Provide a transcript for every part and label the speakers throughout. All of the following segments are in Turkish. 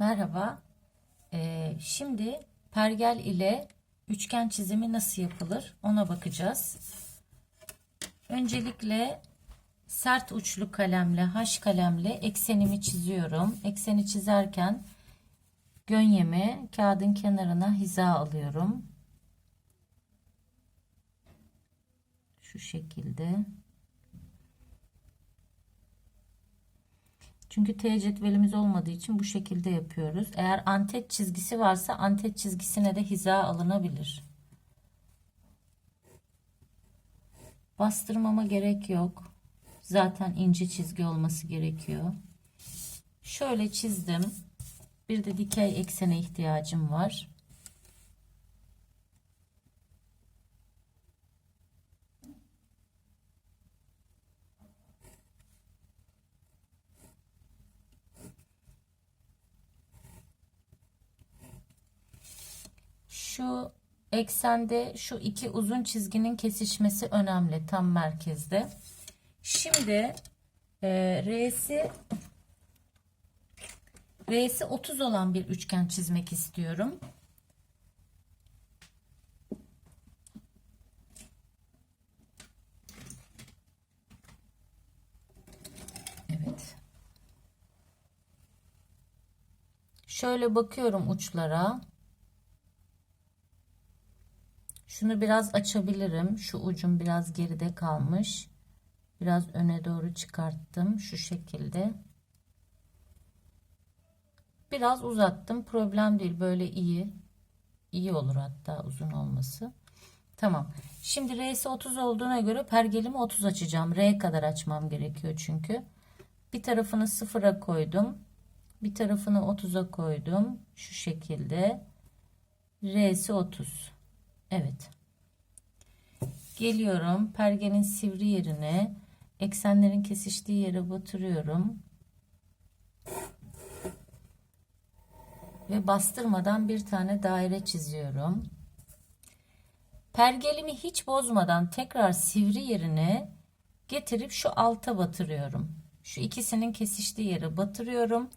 Speaker 1: Merhaba. Ee, şimdi pergel ile üçgen çizimi nasıl yapılır ona bakacağız. Öncelikle sert uçlu kalemle, haş kalemle eksenimi çiziyorum. Ekseni çizerken gönyemi kağıdın kenarına hiza alıyorum. Şu şekilde. Çünkü T cetvelimiz olmadığı için bu şekilde yapıyoruz. Eğer antet çizgisi varsa antet çizgisine de hiza alınabilir. Bastırmama gerek yok. Zaten ince çizgi olması gerekiyor. Şöyle çizdim. Bir de dikey eksene ihtiyacım var. Şu eksende şu iki uzun çizginin kesişmesi önemli tam merkezde. Şimdi e, R'si R'si 30 olan bir üçgen çizmek istiyorum. Evet. Şöyle bakıyorum uçlara. Şunu biraz açabilirim. Şu ucum biraz geride kalmış. Biraz öne doğru çıkarttım. Şu şekilde. Biraz uzattım. Problem değil. Böyle iyi. İyi olur hatta uzun olması. Tamam. Şimdi R'si 30 olduğuna göre pergelimi 30 açacağım. R kadar açmam gerekiyor çünkü. Bir tarafını sıfıra koydum. Bir tarafını 30'a koydum. Şu şekilde. R'si 30. Evet. Geliyorum. Pergenin sivri yerine eksenlerin kesiştiği yere batırıyorum. Ve bastırmadan bir tane daire çiziyorum. Pergelimi hiç bozmadan tekrar sivri yerine getirip şu alta batırıyorum. Şu ikisinin kesiştiği yere batırıyorum.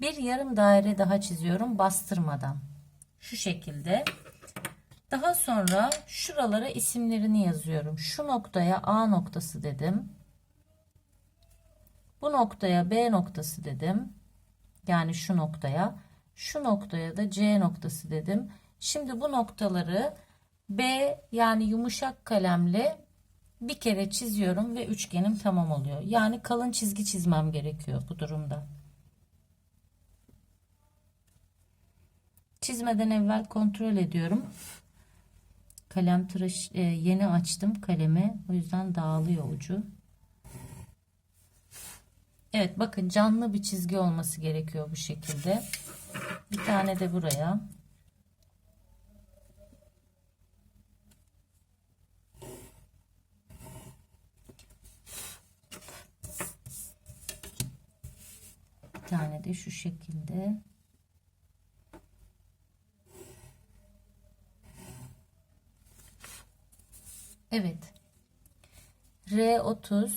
Speaker 1: Bir yarım daire daha çiziyorum bastırmadan. Şu şekilde. Daha sonra şuralara isimlerini yazıyorum. Şu noktaya A noktası dedim. Bu noktaya B noktası dedim. Yani şu noktaya. Şu noktaya da C noktası dedim. Şimdi bu noktaları B yani yumuşak kalemle bir kere çiziyorum ve üçgenim tamam oluyor. Yani kalın çizgi çizmem gerekiyor bu durumda. Çizmeden evvel kontrol ediyorum. Kalem tıraş e, yeni açtım kalemi. O yüzden dağılıyor ucu. Evet bakın canlı bir çizgi olması gerekiyor bu şekilde. Bir tane de buraya. Bir tane de şu şekilde. Evet. R30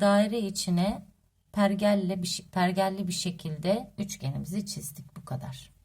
Speaker 1: daire içine pergelle bir pergelli bir şekilde üçgenimizi çizdik bu kadar.